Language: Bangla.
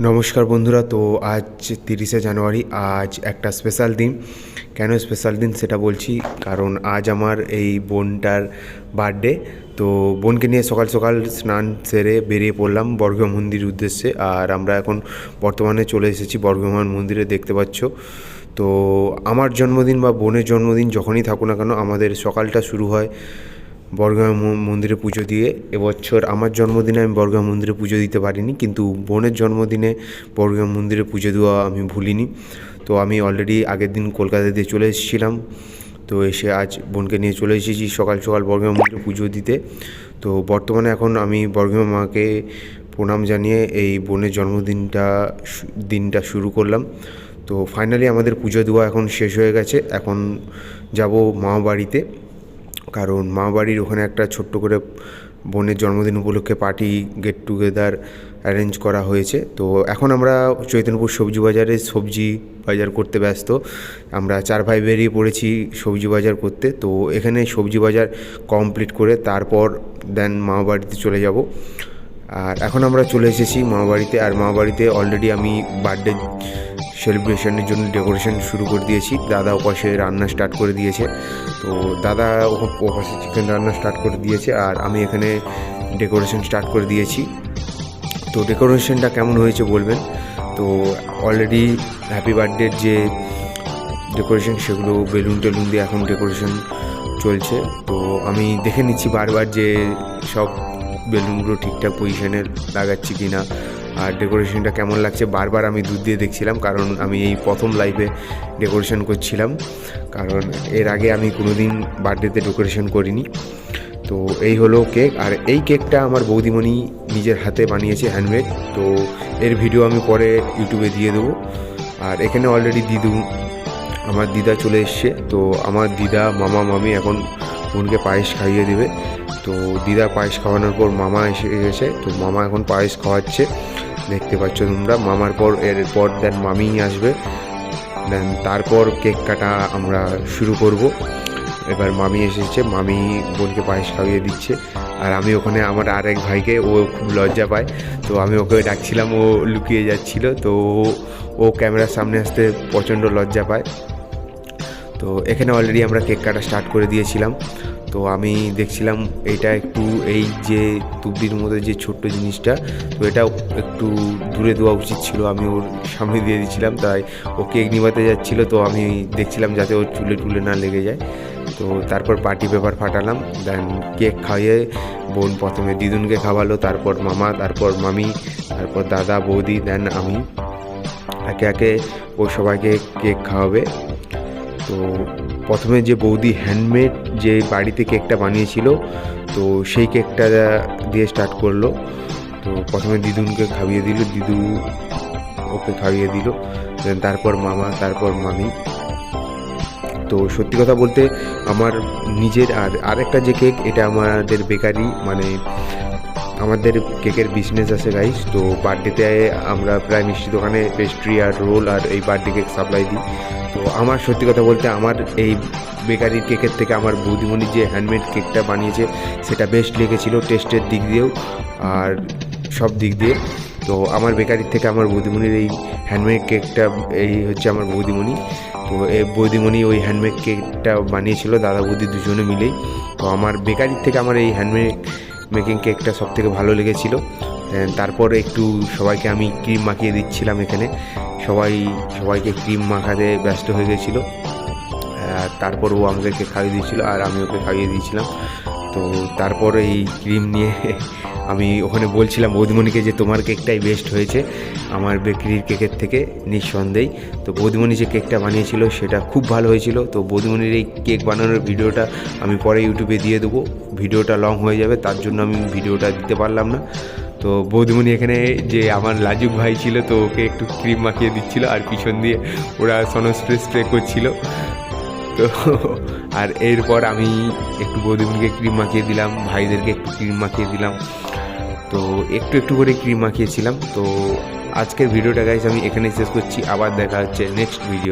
নমস্কার বন্ধুরা, তো আজ তিরিশে জানুয়ারি, আজ একটা স্পেশাল দিন। কেন স্পেশাল দিন সেটা বলছি, কারণ আজ আমার এই বোনটার বার্থডে তো বোনকে নিয়ে সকাল সকাল স্নান সেরে বেরিয়ে পড়লাম বর্গা মন্দির উদ্দেশ্যে, আর আমরা এখন বর্তমানে চলে এসেছি বর্গমান মন্দিরে, দেখতে পাচ্ছ। তো আমার জন্মদিন বা বোনের জন্মদিন যখনই থাকুক না কেন, আমাদের সকালটা শুরু হয় বর্গা মন্দিরে পুজো দিয়ে এবছর আমার জন্মদিনে আমি বর্গা মন্দিরে পুজো দিতে পারিনি, কিন্তু বোনের জন্মদিনে বর্গা মন্দিরে পুজো দেওয়া আমি ভুলিনি। তো আমি অলরেডি আগের দিন কলকাতা দিয়ে চলে এসেছিলাম। তো এসে আজ বোনকে নিয়ে চলে এসেছি সকাল সকাল বর্গা মন্দিরে পুজো দিতে। তো বর্তমানে এখন আমি বর্গা মাকে প্রণাম জানিয়ে এই বোনের জন্মদিনটা দিনটা শুরু করলাম। তো ফাইনালি আমাদের পুজো দেওয়া এখন শেষ হয়ে গেছে। এখন যাব মা বাড়িতে। কারণ মা বাড়ির ওখানে একটা ছোট্ট করে বোনের জন্মদিন উপলক্ষে পার্টি গেট টুগেদার অ্যারেঞ্জ করা হয়েছে। তো এখন আমরা চৈতন্যপুর সবজি বাজারে সবজি বাজার করতে ব্যস্ত। আমরা চার ভাই বেরিয়ে পড়েছি সবজি বাজার করতে। তো এখানে সবজি বাজার কমপ্লিট করে তারপর দেন মা বাড়িতে চলে যাব। আর এখন আমরা চলে এসেছি মা বাড়িতে আর মা বাড়িতে অলরেডি আমি বার্থডে সেলিব্রেশনের জন্য ডেকোরেশন শুরু করে দিয়েছি। দাদা ওপাশে রান্না স্টার্ট করে দিয়েছে। তো দাদা ওপাশে চিকেন রান্না স্টার্ট করে দিয়েছে, আর আমি এখানে ডেকোরেশন স্টার্ট করে দিয়েছি। তো ডেকোরেশনটা কেমন হয়েছে বলবেন? তো অলরেডি হ্যাপি বার্থডের যে ডেকোরেশন সেগুলো বেলুন টেলুন দিয়ে এখন ডেকোরেশন চলছে। তো আমি দেখে নিচ্ছি বারবার যে সব বেলুনগুলো ঠিকঠাক পজিশনে লাগাচ্ছি কি না আর ডেকোরেশনটা কেমন লাগছে? বারবার আমি দুধ দিয়ে দেখছিলাম, কারণ আমি এই প্রথম লাইভে ডেকোরেশন করছিলাম। কারণ এর আগে আমি কোনো দিন বার্থডেতে ডেকোরেশন করিনি। তো এই হলো কেক আর এই কেকটা আমার বৌদিমণি নিজের হাতে বানিয়েছে হ্যান্ডমেড তো এর ভিডিও আমি পরে ইউটিউবে দিয়ে দেবো। আর এখানে অলরেডি দিদু, আমার দিদা চলে এসছে। তো আমার দিদা, মামা, মামি এখন বোনকে পায়েস খাইয়ে দেবে। তো দিদা পায়েস খাওয়ানোর পর মামা এসে গেছে। তো মামা এখন পায়েস খাওয়াচ্ছে। দেখতে পাচ্ছ তোমরা, মামার পর এরপর দেন মামি আসবে। দেন তারপর কেক কাটা আমরা শুরু করব। এবার মামি এসেছে, মামি বোনকে পায়েস খাইয়ে দিচ্ছে। আর আমি ওখানে আমার আর এক ভাইকে, ও খুব লজ্জা পায়। তো আমি ওকে ডাকছিলাম, ও লুকিয়ে যাচ্ছিল। তো ও- ও ক্যামেরার সামনে আসতে প্রচণ্ড লজ্জা পায়। তো এখানে অলরেডি আমরা কেক কাটা স্টার্ট করে দিয়েছিলাম। তো আমি দেখছিলাম এটা একটু এই যে তুবড়ির মধ্যে যে ছোট্ট জিনিসটা, তো এটা একটু দূরে দেওয়া উচিত ছিল। আমি ওর সামনে দিয়ে দিয়েছিলাম, তাই ও কেক নিভাতে যাচ্ছিল। তো আমি দেখছিলাম যাতে ওর চুলে টুলে না লেগে যায়। তো তারপর পার্টি পেপার ফাটালাম দেন কেক খাইয়ে বোন প্রথমে দিদুনকে খাওয়ালো, তারপর মামা, তারপর মামি, তারপর দাদা, বৌদি দেন আমি। একে একে ও সবাইকে কেক খাওয়াবে। তো প্রথমে যে বৌদি হ্যান্ডমেড যে বাড়িতে কেকটা বানিয়েছিল, তো সেই কেকটা দিয়ে স্টার্ট করল। তো প্রথমে দিদুনকে খাইয়ে দিল, দিদু ওকে খাইয়ে দিল তারপর মামা, তারপর মামি। তো সত্যি কথা বলতে আমার নিজের আর আরেকটা যে কেক এটা আমাদের বেকারি মানে আমাদের কেকের বিজনেস আছে গাইস তো বার্থডেতে আমরা প্রায় মিষ্টি দোকানে পেস্ট্রি আর রোল আর এই বার্থডে কেক সাপ্লাই দিই। তো আমার সত্যি কথা বলতে আমার এই বেকারির কেকের থেকে আমার বৌদিমণি যে হ্যান্ডমেড কেকটা বানিয়েছে, সেটা বেস্ট লেগেছিলো টেস্টের দিক দিয়েও আর সব দিক দিয়ে। তো আমার বেকারির থেকে আমার বৌদিমণির এই হ্যান্ডমেড কেকটা এই হচ্ছে আমার বৌদিমণি। তো এই বৌদিমণি ওই হ্যান্ডমেড কেকটা বানিয়েছিল, দাদা বৌদি দুজনে মিলেই। তো আমার বেকারির থেকে আমার এই হ্যান্ডমেড মেকিং কেকটা সব থেকে ভালো লেগেছিলো। তারপর একটু সবাইকে আমি ক্রিম মাখিয়ে দিচ্ছিলাম এখানে। সবাই, সবাইকে ক্রিম মাখাতে ব্যস্ত হয়ে গেছিল। তারপর ও আমাদেরকে খাইয়ে দিয়েছিলো আর আমি ওকে খাইয়ে দিয়েছিলাম। তো তারপর এই ক্রিম নিয়ে আমি ওখানে বলছিলাম, বৌদিমণিকে যে তোমার কেকটাই বেস্ট হয়েছে, আমার বেকারির কেকের থেকে নিঃসন্দেহে তো বৌদিমণি যে কেকটা বানিয়েছিল, সেটা খুব ভালো হয়েছিল। তো বৌদিমণির এই কেক বানানোর ভিডিওটা আমি পরে ইউটিউবে দিয়ে দেবো। ভিডিওটা লং হয়ে যাবে, তার জন্য আমি ভিডিওটা দিতে পারলাম না। তো বৌদিমণি এখানে যে আমার লাজুক ভাই ছিল, তো ওকে একটু ক্রিম মাখিয়ে দিচ্ছিল, আর পিছন দিয়ে ওরা সনো স্প্রে স্প্রে করছিল। তো, আর এরপর আমি একটু বৌদিগুলিকে ক্রিম মাখিয়ে দিলাম, ভাইদেরকে একটু ক্রিম মাখিয়ে দিলাম। তো একটু একটু করে ক্রিম মাখিয়েছিলাম। তো আজকের ভিডিওটা গাইজ আমি এখানে শেষ করছি। আবার দেখা হচ্ছে নেক্সট ভিডিও